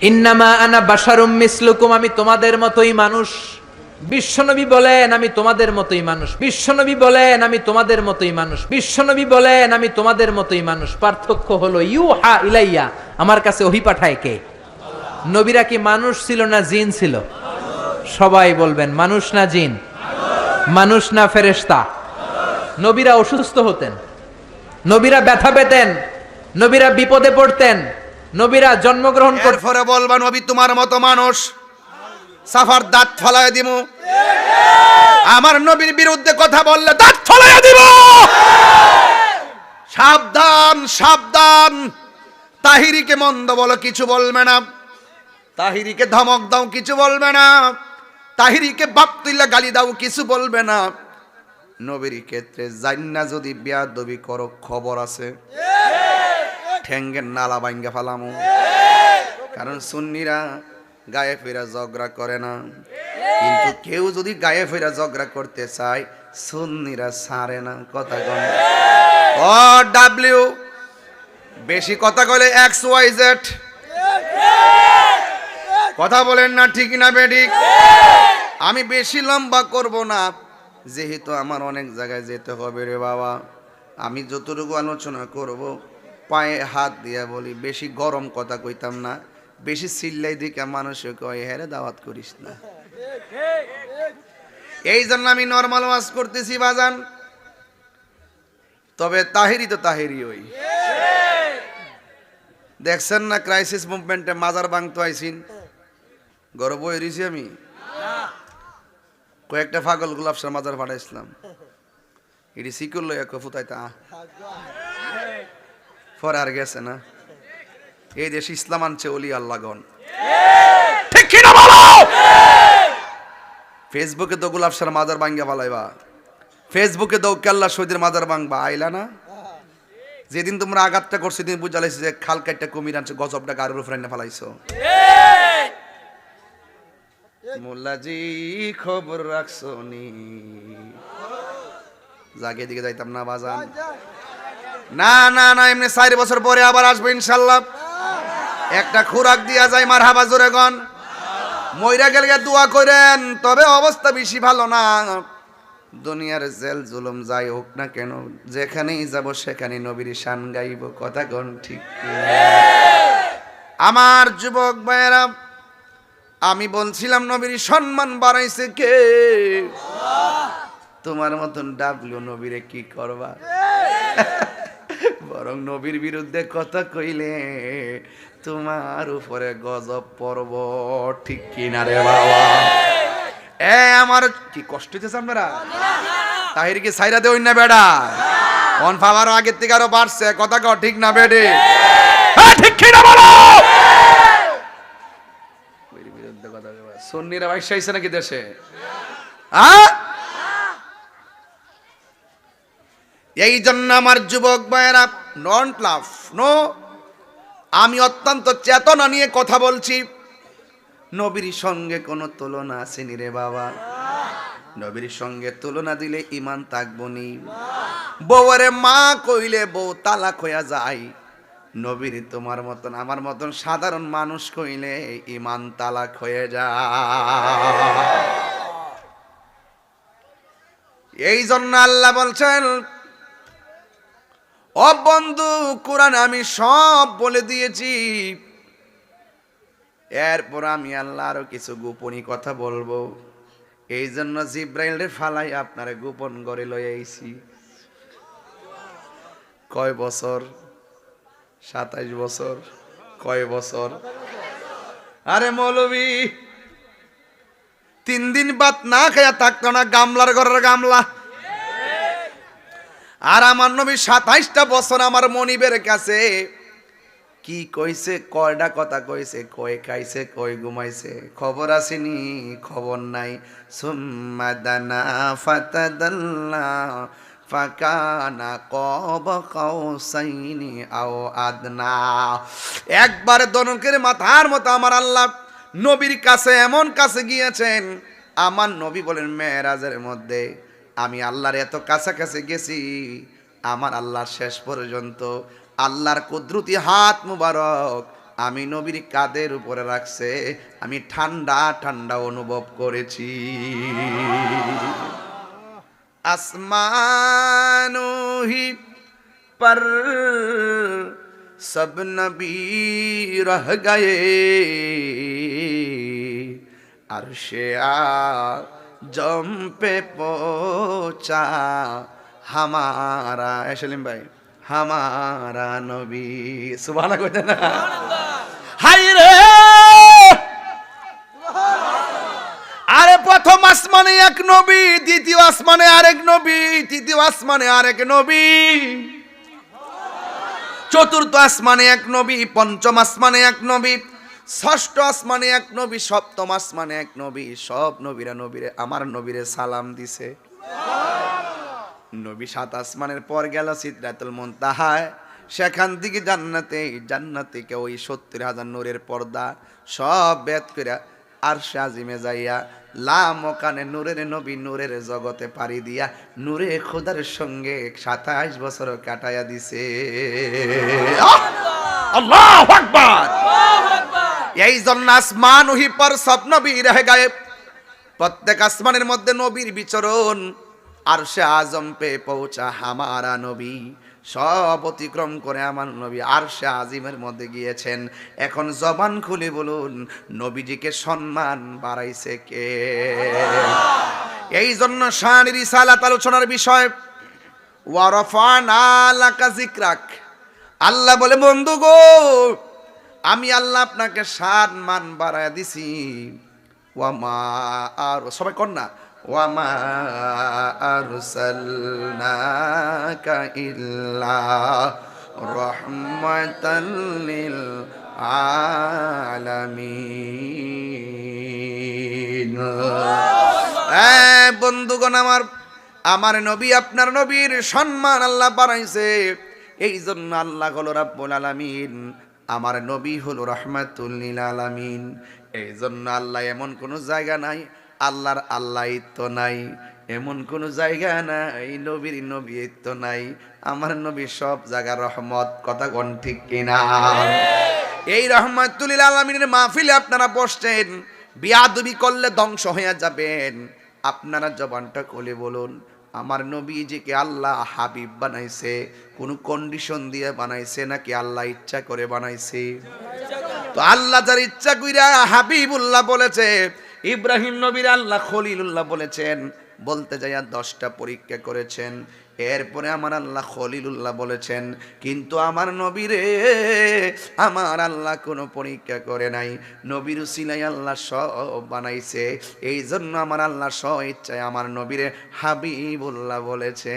ইন্নামা আনা বাসারুম মিসলুকুম, আমি তোমাদের মতোই মানুষ। বিশ্বনবী বলেন, আমি তোমাদের মতোই মানুষ। বিশ্বনবী বলেন, আমি তোমাদের মতোই মানুষ। বিশ্বনবী বলেন, আমি তোমাদের মতোই মানুষ। পার্থক্য হলো ইউ হা ইলাইয়া, আমার কাছে ওহি পাঠায় কে? নবীরা কি মানুষ ছিল না জিন ছিল? সবাই বলবেন, মানুষ না জিন। মানুষ না ফেরেশতা। নবীরা অসুস্থ হতেন। নবীরা ব্যথা পেতেন। নবীরা বিপদে পড়তেন। নবীরা জন্মগ্রহণ করতেন এরপরে বলবা, নবী, তোমার মতো মানুষ। সাফার দাঁত ফলায় দিব আমার নবীর বিরুদ্ধে কথা বললে দাঁত ফলায় দিব সাবধান সাবধান। তাহিরিকে মন্দ বলো, কিছু বলবে না। তাহিরিকে ধমক দাও, কিছু বলবে না। তাহিরিকে বাপ তুইলা গালি দাও, কিছু বলবে না। নবীর ক্ষেত্রে জান্না যদি বিয়া দবি করো, খবর আছে। ঠেঙ্গের নালা ভাঙ্গা ফালামু। কারণ সুন্নিরা গায়ে ফেরা ঝগড়া করে না। কিন্তু কেউ যদি গায়ে ফেরা ঝগড়া করতে চায়, সুন্নিরা সারে না, কথা কন ও ডাব্লিউ বেশি কথা বলে এক্স, ওয়াই, জেড। কথা বলেন না, ঠিক না, বেঠিক। আমি বেশি লম্বা করব না। যেহেতু আমার অনেক জায়গায় যেতে হবে রে বাবা। আমি যতটুকু আলোচনা করব পায়ে হাত দিয়া বলি বেশি গরম কথা কইতাম না বেশি চিল্লাই দিকে মানুষে কয় হ্যাঁ রে, দাওয়াত করিস না। এই জন্য আমি নর্মাল ওয়াজ করতেছি বাজান। তবে তাহেরি তো তাহেরি ওই। দেখছেন না ক্রাইসিস মুভমেন্টে মাজার ভাঙতো আইসিন? গর্ব এরিছি আমি। কয়েকটা ফাগল গুলাবসার মাজার পাঠাইছিলাম এটি সিকুর লইয়া কফুতাই তা পরে আর গেছে না। এই দেশ ইসলাম আনছে অলি আল্লাহগণ। ঠিক কিনা বলো? ফেসবুকে তো গুলাবসার মাজার ভাঙ্গা ফালাইবা। ফেসবুকে তো কেল্লা সৈদের মাজার ভাঙবা। আইলা না? যেদিন তোমরা আঘাতটা করছ সেদিন বুঝালাইছো যে খাল কাটটা কুমির আনছে গজবটা গাড়ির উপরে এনে ফেলাইছো। মোল্লাজি খবর রাখছো নি? জাগে দিকে যাইতাম না বাজান। না না না, এমনি চার বছর পরে আবার আসব ইনশাল্লাহ। একটা খোরাক দিয়া যায় মার হাবা জোরে গন মইরা গেলে দোয়া করেন, তবে অবস্থা বেশি ভালো না। দুনিয়ার জেল জুলুম যাই হোক না কেন, যেখানেই যাব সেখানে নবীর শান গাইব, কথা গন ঠিক আমার যুবক ভাইয়েরা, আমি বলছিলাম নবীর সম্মান বাড়াইছে কে? তোমার মতন ডাবলু নবীরে কি করবা? বরং নবীর বিরুদ্ধে কথা কইলে তোমার উপরে গজব পর্ব ঠিক কিনা রে বাবা? এ, আমার কি কষ্ট হইতেছে আপনারা? তাহির কি সাইরা দেওই না বেড়া? অন ফাওয়ার আগের থেকে আরও বাড়ছে, কথা কও, ঠিক না বেডে? ঠিক কিনা বলো? বিরুদ্ধে কথা সুন্নিরা বাইশা আইছে নাকি দেশে? হ্যাঁ এই জন্য আমার যুবক ভাইয়েরা নন লাভ নো, আমি অত্যন্ত চেতনা নিয়ে কথা বলছি। নবীর সঙ্গে কোনো তুলনা আসেনি রে বাবা। নবীর সঙ্গে তুলনা দিলে ইমান থাকব নি। বউরে মা কইলে বউ তালাক হইয়া যায়। নবীর তোমার মতন, আমার মতন সাধারণ মানুষ কইলে ইমান তালাক হয়ে যায়। এই জন্য আল্লাহ বলছেন ও বন্ধু, কোরআন আমি সব বলে দিয়েছি। এরপর আমি আল্লাহ আরও কিছু গোপনী কথা বলব। এই জন্য জিব্রাইল ফালাই আপনারে গোপন করে আইছি। কয় বছর? সাতাইশ বছর? কয় বছর? আরে মৌলবি, তিন দিন বাদ না খাইয়া থাকতো না গামলার ঘরের গামলা। আর আমার নবী সাতাইশটা বছর আমার মনিবের কাছে, কি কইছে? কয়টা কথা কইছে? কয় খাইছে? কয় ঘুমাইছে? খবর আসেনি, খবর নাই। কব একবার দনকের মাথার মতো আমার আল্লাহ নবীর কাছে, এমন কাছে গিয়েছেন, আমার নবী বলেন, মেয়েরাজের মধ্যে আমি আল্লাহর এত কাছাকাছি গেছি, আমার আল্লাহর শেষ পর্যন্ত আল্লাহর কুদরতি হাত মুবারক আমি নবীর কাদের উপরে রাখছে, আমি ঠান্ডা ঠান্ডা অনুভব করেছি। আসমানুহি পর সব নবী রহ গয়ে, আর সে আ জম পে পোচা হামারা এসলিম ভাই হামারা নবী সুবানা কইতে না? হাই রে! আরে প্রথম আসমানে এক নবী দ্বিতীয় আসমানে আরেক নবী তৃতীয় আসমানে আরেক নবী। চতুর্থ আসমানে এক নবী পঞ্চম আসমানে এক নবী ষষ্ঠ আসমানে এক নবী, সপ্তম আসমানে এক নবী, সব নবীরা নবীরে, আমার নবীরে সালাম দিছে। নবী সাত আসমানের পর গেল সিদ্ধাতুল মুনতাহায়। সেখান থেকে জান্নাতে জান্নাতে কে ওই সত্তর হাজার নূরের পর্দা সব বেদ করে আর আজিমে যাইয়া লাম ওখানে নূরের নবী নূরের জগতে পাড়ি দিয়া নূরে খোদার সঙ্গে সাতাইশ বছর কাটাইয়া দিছে! আল্লাহু আকবার! এই জন্য আসমান ওহি পর সব নবী রহে গায়েব প্রত্যেক আসমানের মধ্যে নবীর বিচরণ। আর সে আজম পে পৌঁছা হামারা নবী। সব অতিক্রম করে আমার নবী। আর সে আজিমের মধ্যে গিয়েছেন। এখন জবান খুলে বলুন, নবীজিকে সম্মান বাড়াইছে কে? এই জন্য শানির ইসালাত আলোচনার বিষয় ওয়ারফানা লাকা যিকরাক। আল্লাহ বলে বন্ধু গো আমি আল্লাহ আপনাকে সাত মান বাড়ায় দিছি। ওয়ামা আর সবাই না। ওয়ামা আলামিন। বন্ধুগণ আমার আমার নবী আপনার নবীর সম্মান আল্লাহ বাড়াইছে। এই জন্য আল্লাহ হলো রাব্বুল আলামিন। আমার নবী হলো রহমাতুল্লিল আলামিন। এই জন্য আল্লাহ এমন কোনো জায়গা নাই, আল্লাহর আল্লাহিত্ব নাই, এমন কোনো জায়গা নাই, নবীর নবীত্ব নাই। আমার নবী সব জায়গা রহমত, কথা কোন ঠিক কিনা? এই রহমাতুল্লিল আলামিনের মাহফিলে আপনারা বসছেন, বিয়াদবি করলে ধ্বংস হয়ে যাবেন। আপনারা জবানটা খুলে বলুন আমার নবী যে নবীজিকে আল্লাহ হাবিব বানাইছে, কোন কন্ডিশন দিয়ে বানাইছে নাকি আল্লাহ ইচ্ছা করে বানাইছে? তো আল্লাহ যার ইচ্ছা কইরা হাবিবুল্লাহ বলেছে, ইব্রাহিম নবীর আল্লাহ খলিলুল্লাহ বলেছেন, বলতে যাইয়া দশটা পরীক্ষা করেছেন। এরপরে আমার আল্লাহ খলিলুল্লাহ বলেছেন, কিন্তু আমার নবীরে, আমার আল্লাহ কোনো পরীক্ষা করে নাই। নবীর সিলাই আল্লাহ সব বানাইছে। এই জন্য আমার আল্লাহ স্ব ইচ্ছায় আমার নবীরে হাবিবুল্লাহ বলেছে।